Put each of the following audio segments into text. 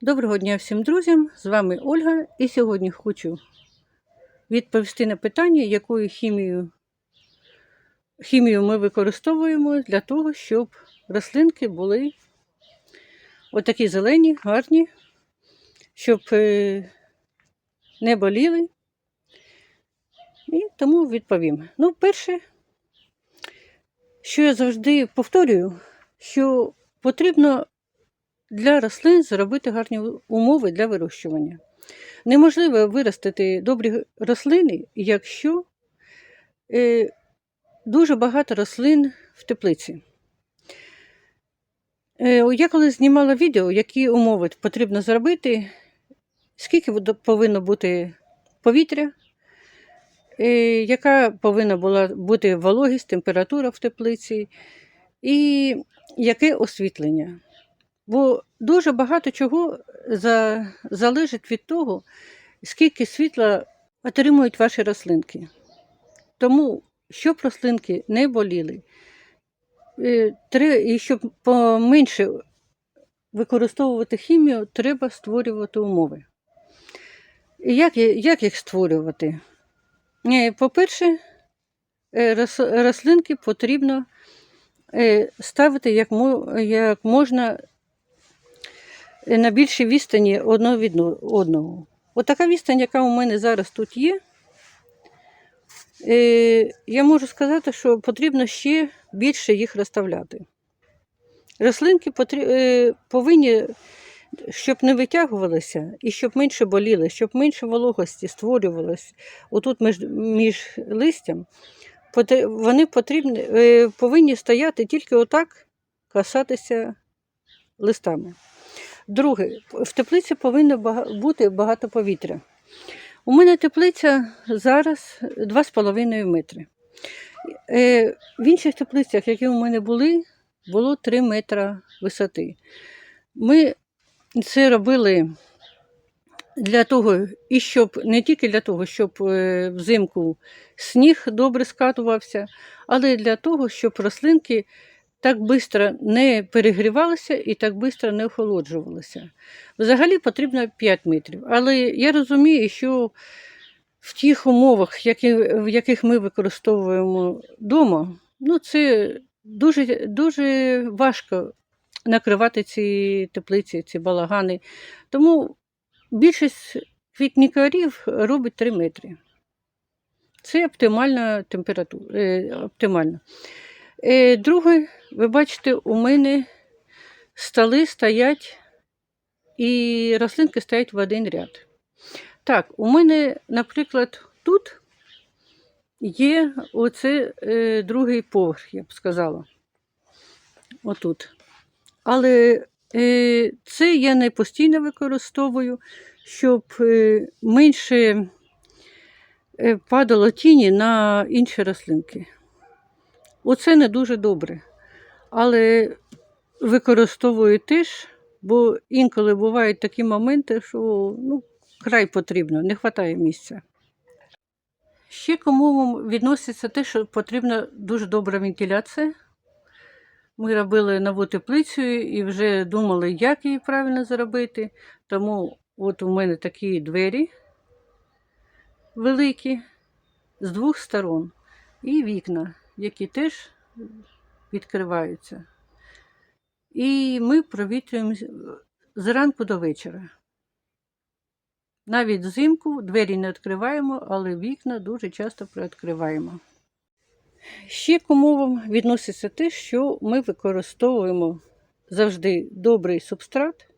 Доброго дня всім друзям! З вами Ольга, і сьогодні хочу відповісти на питання, якою хімією, хімію ми використовуємо для того, щоб рослинки були отакі зелені, гарні, щоб е, не боліли. І тому відповім. Ну, перше, що я завжди повторюю, що потрібно для рослин зробити гарні умови для вирощування. Неможливо виростити добрі рослини, якщо е, дуже багато рослин в теплиці. Е, я коли знімала відео, які умови потрібно зробити, скільки повинно бути повітря, е, яка повинна була бути вологість, температура в теплиці, і яке освітлення. Бо дуже багато чого за, залежить від того, скільки світла отримують ваші рослинки. Тому, щоб рослинки не боліли, е, і щоб поменше використовувати хімію, треба створювати умови. І як, як їх створювати? Е, По-перше, е, рослинки потрібно е, ставити як, можна е, на більшій відстані одного від одного. Отака відстань, яка у мене зараз тут є, е, я можу сказати, що потрібно ще більше їх розставляти. Рослинки е, повинні, щоб не витягувалися і щоб менше боліли, щоб менше вологості створювалося отут між, між листям, вони потрібні, е, повинні стояти тільки отак, касатися листами. Друге, в теплиці повинно бути багато повітря. У мене теплиця зараз 2,5 метри. Е, В інших теплицях, які у мене були, було 3 метри висоти. Ми це робили для того, і щоб не тільки для того, щоб е, взимку сніг добре скатувався, але й для того, щоб рослинки так швидко не перегрівалися і так швидко не охолоджувалися. Взагалі потрібно 5 метрів. Але я розумію, що в тих умовах, які, в яких ми використовуємо вдома, ну це дуже, дуже важко накривати ці теплиці, ці балагани. Тому більшість квітникарів робить 3 метри. Це оптимальна температура. Е, оптимальна. Е, друге, ви бачите, у мене столи стоять і рослинки стоять в один ряд. Так, у мене, наприклад, тут є оце е, другий поверх, я б сказала. Отут. Але е, це я не постійно використовую, щоб е, менше е, падало тіні на інші рослинки. Оце не дуже добре. Але використовую теж, бо інколи бувають такі моменти, що ну, край потрібно, не вистачає місця. Ще кому відноситься те, що потрібна дуже добра вентиляція. Ми робили нову теплицю і вже думали, як її правильно зробити. Тому от у мене такі двері великі з двох сторон і вікна, які теж відкриваються. І ми провітрюємо зранку до вечора. Навіть взимку двері не відкриваємо, але вікна дуже часто привідкриваємо. Ще к умовам відноситься те, що ми використовуємо завжди добрий субстрат,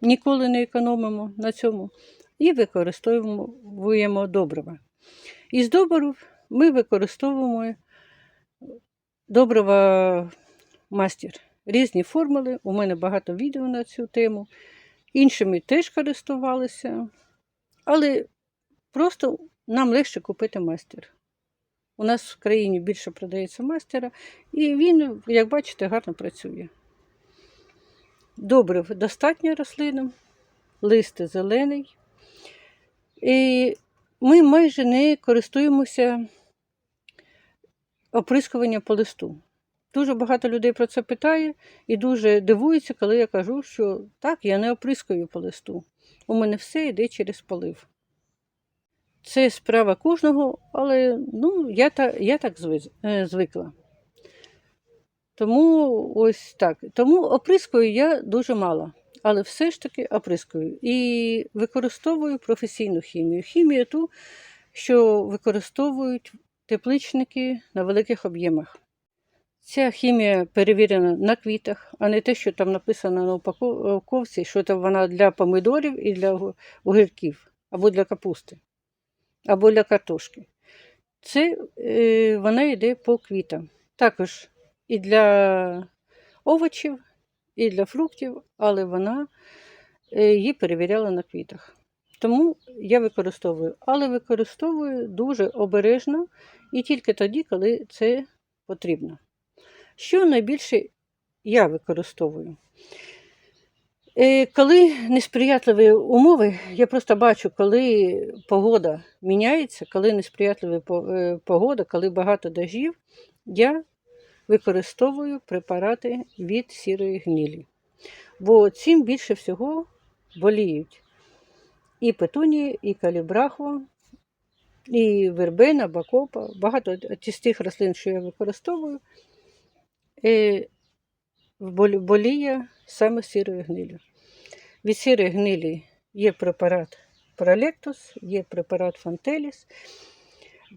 ніколи не економимо на цьому, і використовуємо добрива. Із добрив ми використовуємо добрива мастер. Різні формули. У мене багато відео на цю тему. Іншими теж користувалися, але просто нам легше купити мастер. У нас в країні більше продається мастера, і він, як бачите, гарно працює. Добрив достатньо рослинам, лист зелений. І ми майже не користуємося оприскуванням по листу. Дуже багато людей про це питає і дуже дивуються, коли я кажу, що так, я не оприскую по листу. У мене все йде через полив. Це справа кожного, але ну, я, та, я так е, звикла. Тому ось так. Тому оприскую я дуже мало, але все ж таки оприскую. І використовую професійну хімію. Хімію ту, що використовують тепличники на великих об'ємах. Ця хімія перевірена на квітах, а не те, що там написано на упаковці, що там вона для помидорів і для огірків, або для капусти, або для картошки. Це е, вона йде по квітам. Також і для овочів, і для фруктів, але вона е, її перевіряла на квітах. Тому я використовую, але використовую дуже обережно і тільки тоді, коли це потрібно. Що найбільше я використовую? Е, Коли несприятливі умови, я просто бачу, коли погода міняється, коли несприятливі по- е, погода, коли багато дождів, я використовую препарати від сірої гнилі. Бо цим більше всього боліють і петунії, і калібрахва, і вербена, бакопа, багато з тих рослин, що я використовую, боліє саме сірою гнилю. Від сірої гнилі є препарат Пролектус, є препарат Фантеліс.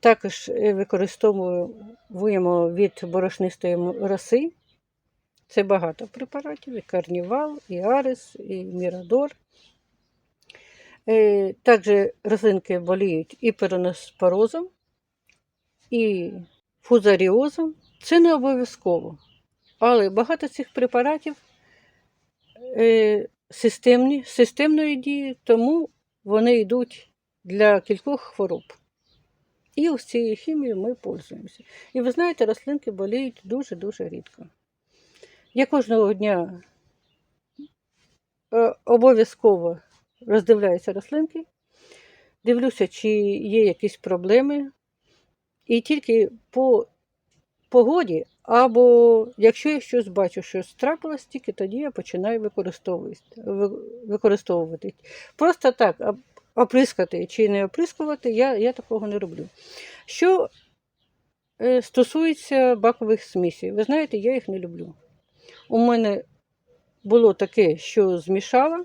Також е, використовуємо від борошнистої роси. Це багато препаратів: і карнівал, і арис, і мірадор. Е, Також рослинки боліють і пероноспорозом, і фузаріозом. Це не обов'язково. Але багато цих препаратів е, системні, системної дії, тому вони йдуть для кількох хвороб. І ось цією хімією ми пользуємося. І ви знаєте, рослинки боліють дуже-дуже рідко. Я кожного дня е, обов'язково роздивляюся рослинки, дивлюся, чи є якісь проблеми. І тільки по погоді, або якщо я щось бачу, що трапилось, тільки тоді я починаю використовувати. Просто так, оприскати чи не оприскувати, я, я такого не роблю. Що е, стосується бакових смісів, ви знаєте, я їх не люблю. У мене було таке, що змішала,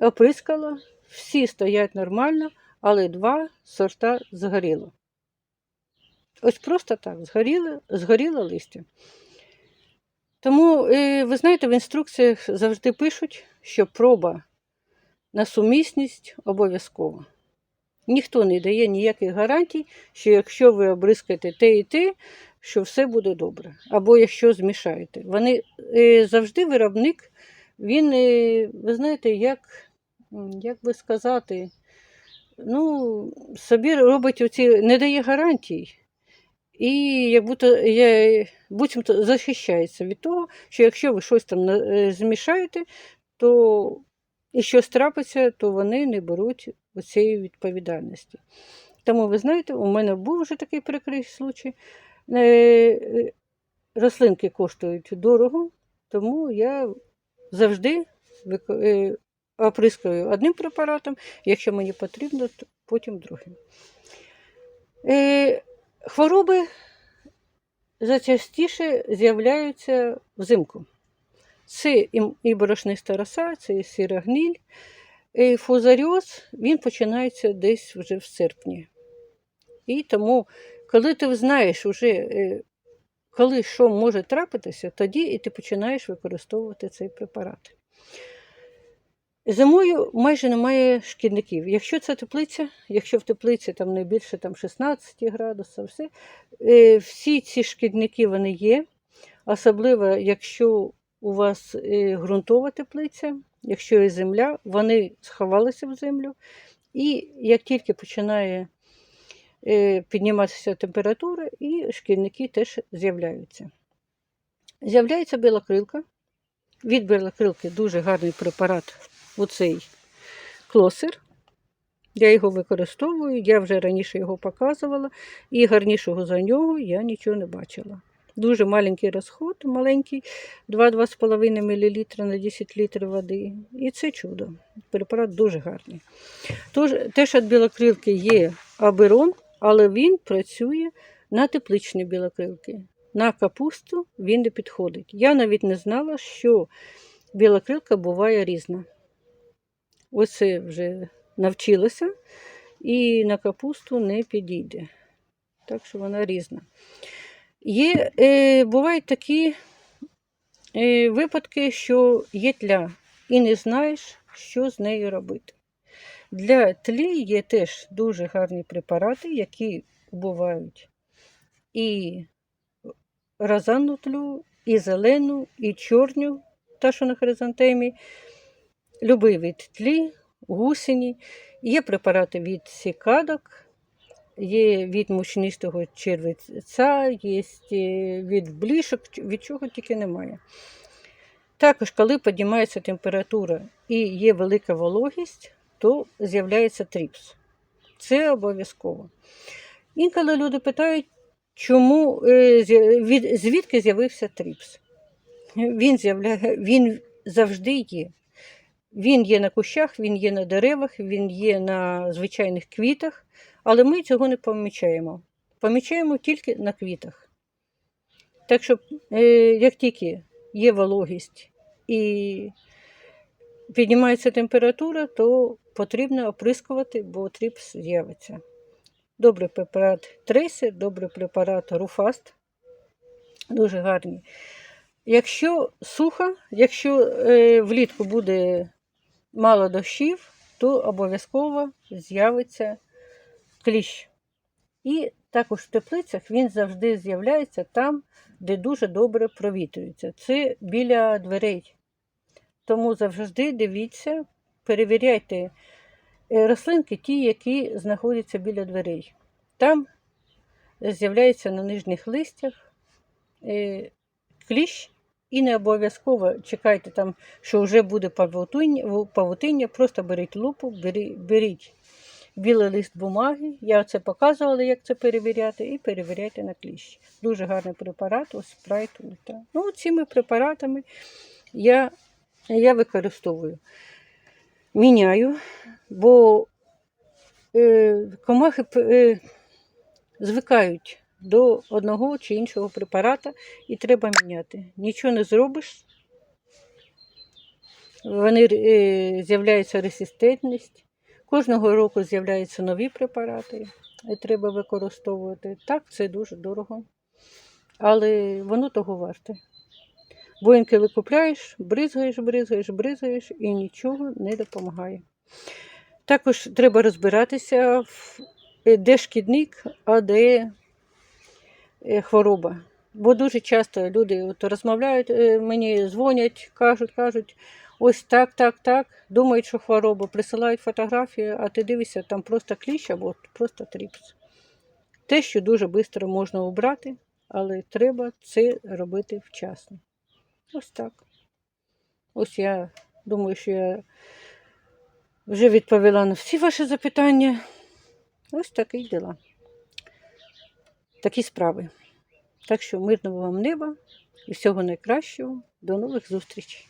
оприскала, всі стоять нормально, але два сорта згоріло. Ось просто так, згоріло, згоріло листя. Тому, е, ви знаєте, в інструкціях завжди пишуть, що проба на сумісність обов'язкова. Ніхто не дає ніяких гарантій, що якщо ви обрискаєте те і те, що все буде добре. Або якщо змішаєте. Вони е, завжди виробник, він, е, ви знаєте, як, як би сказати, ну, собі робить оці, не дає гарантій. І як будто я буцімто захищається від того, що якщо ви щось там е, змішаєте, то і щось трапиться, то вони не беруть цієї відповідальності. Тому, ви знаєте, у мене був вже такий прикрий случай. Е, Рослинки коштують дорого, тому я завжди е, оприскую одним препаратом, якщо мені потрібно, то потім другим. Е, Хвороби зачастіше з'являються взимку. Це і, і борошниста роса, це і сіра гниль. І фузаріоз він починається десь вже в серпні. І тому, коли ти знаєш, уже, е, коли що може трапитися, тоді і ти починаєш використовувати цей препарат. Зимою майже немає шкідників. Якщо це теплиця, якщо в теплиці там не більше там, 16 градусів, все, е, всі ці шкідники вони є, особливо якщо у вас е, ґрунтова теплиця, якщо є земля, вони сховалися в землю. І як тільки починає е, підніматися температура, і шкідники теж з'являються. З'являється білокрилка. Від білокрилки дуже гарний препарат оцей клосер. Я його використовую, я вже раніше його показувала, і гарнішого за нього я нічого не бачила. Дуже маленький розход, маленький 2-2,5 мл на 10 літрів води. І це чудо. Препарат дуже гарний. Тож, теж від білокрилки є аберон, але він працює на тепличні білокрилки. На капусту він не підходить. Я навіть не знала, що білокрилка буває різна. Ось це вже навчилася і на капусту не підійде. Так що вона різна. Є, е, бувають такі е, випадки, що є тля, і не знаєш, що з нею робити. Для тлі є теж дуже гарні препарати, які бувають і розанну тлю, і зелену, і чорню, та, що на хризантемі, любий від тлі, гусені. Є препарати від сікадок, є від мучнистого червеця, є е, від блішок, від чого тільки немає. Також, коли піднімається температура і є велика вологість, то з'являється тріпс. Це обов'язково. Інколи люди питають, чому, е, звідки з'явився тріпс. Він, з'являє, він завжди є. Він є на кущах, він є на деревах, він є на звичайних квітах, але ми цього не помічаємо. Помічаємо тільки на квітах. Так що, е, як тільки є вологість і піднімається температура, то потрібно оприскувати, бо тріпс з'явиться. Добрий препарат Трейсер, добрий препарат Руфаст. Дуже гарні. Якщо сухо, якщо е, влітку буде мало дощів, то обов'язково з'явиться кліщ. І також в теплицях він завжди з'являється там, де дуже добре провітрюється. Це біля дверей. Тому завжди дивіться, перевіряйте е, рослинки, ті, які знаходяться біля дверей. Там з'являється на нижніх листях е, кліщ, і не обов'язково чекайте, там, що вже буде павутиння, просто беріть лупу, беріть білий лист бумаги. Я це показувала, як це перевіряти, і перевіряйте на кліщ. Дуже гарний препарат, ось спрайт ультра. Ну, цими препаратами я, я використовую. Міняю, бо е, комахи е, звикають до одного чи іншого препарата і треба міняти. Нічого не зробиш. Вони е, з'являється резистентність. Кожного року з'являються нові препарати, і треба використовувати. Так, це дуже дорого. Але воно того варте. Бо інколи купляєш, бризгаєш, бризгаєш, бризгаєш і нічого не допомагає. Також треба розбиратися, е, де шкідник, а де е, хвороба. Бо дуже часто люди от розмовляють, е, мені дзвонять, кажуть, кажуть, ось так, так, так, думають, що хвороба, присилають фотографії, а ти дивишся, там просто кліщ або просто тріпс. Те, що дуже швидко можна обрати, але треба це робити вчасно. Ось так. Ось я думаю, що я вже відповіла на всі ваші запитання. Ось такі діла. Такі справи. Так що мирного вам неба і всього найкращого. До нових зустрічей.